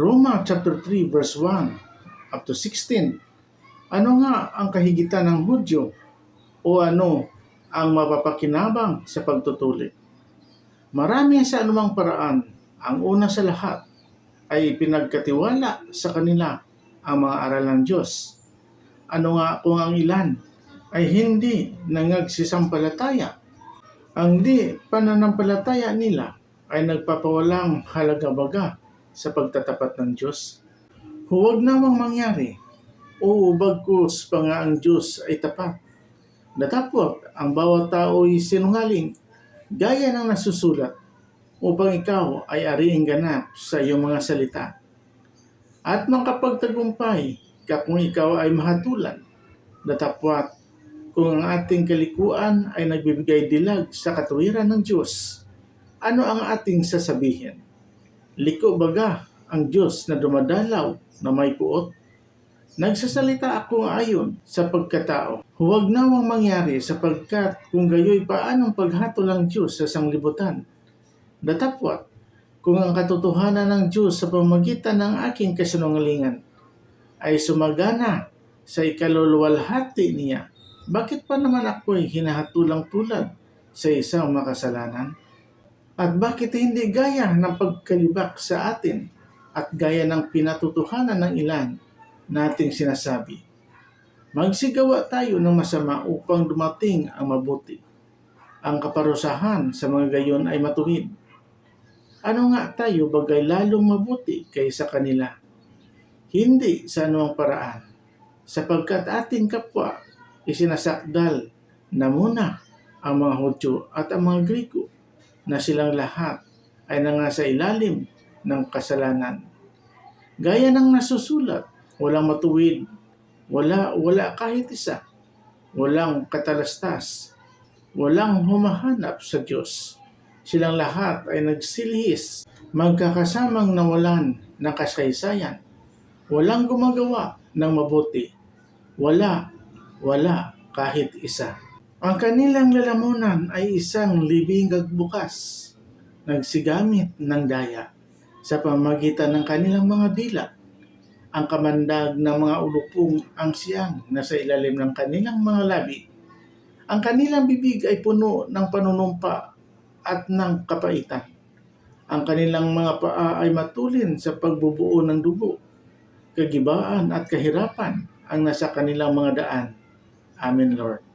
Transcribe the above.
Roma chapter 3 verse 1 up to 16. Ano nga ang kahigitan ng Hudyo o ano ang mapapakinabang sa pagtutuli? Marami sa anumang paraan, ang una sa lahat ay pinagkatiwala sa kanila ang mga aral ng Diyos. Ano nga kung ang ilan ay hindi nangagsisampalataya? Ang di pananampalataya nila ay nagpapawalang halaga-baga sa pagtatapat ng Diyos. Huwag namang mangyari o bagkus pa nga ang Diyos ay tapat. Datapot ang bawat tao ay sinungaling gaya ng nasusulat upang ikaw ay ariing ganap sa iyong mga salita. At makapagtagumpay ka kung ikaw ay mahatulan. Datapwat kung ang ating kalikuan ay nagbibigay dilag sa katuwiran ng Diyos, ano ang ating sasabihin? Liko baga ang Diyos na dumadalaw na may puot? Nagsasalita ako ayon sa pagkatao. Huwag nawang mangyari sapagkat kung gayoy paanong paghatol ng Diyos sa sanglibutan. Datapwat, kung ang katotohanan ng Diyos sa pamagitan ng aking kasinungalingan ay sumagana sa ikaluluwalhati niya, bakit pa naman ako'y hinahatulang tulad sa isang makasalanan? At bakit hindi gaya ng pagkalibak sa atin at gaya ng pinatutuhanan ng ilan nating sinasabi? Magsigawa tayo ng masama upang dumating ang mabuti. Ang kaparusahan sa mga gayon ay matuwid. Ano nga tayo bagay lalong mabuti kaysa kanila? Hindi sa anumang paraan, sapagkat ating kapwa isinasakdal na muna ang mga Hudyo at ang mga Griko na silang lahat ay nangasa ilalim ng kasalanan. Gaya ng nasusulat, walang matuwid, wala, wala kahit isa, walang katalastas, walang humahanap sa Diyos. Silang lahat ay nagsilhis, magkakasamang nawalan ng kasaysayan. Walang gumagawa ng mabuti. Wala, wala kahit isa. Ang kanilang lalamunan ay isang libingag bukas, nagsigamit ng daya sa pamagitan ng kanilang mga dila. Ang kamandag ng mga ulupong ang siyang nasa ilalim ng kanilang mga labi. Ang kanilang bibig ay puno ng panunumpa at ng kapaitan. Ang kanilang mga paa ay matulin sa pagbubuo ng dugo. Kagibaan at kahirapan ang nasa kanilang mga daan. Amen, Lord.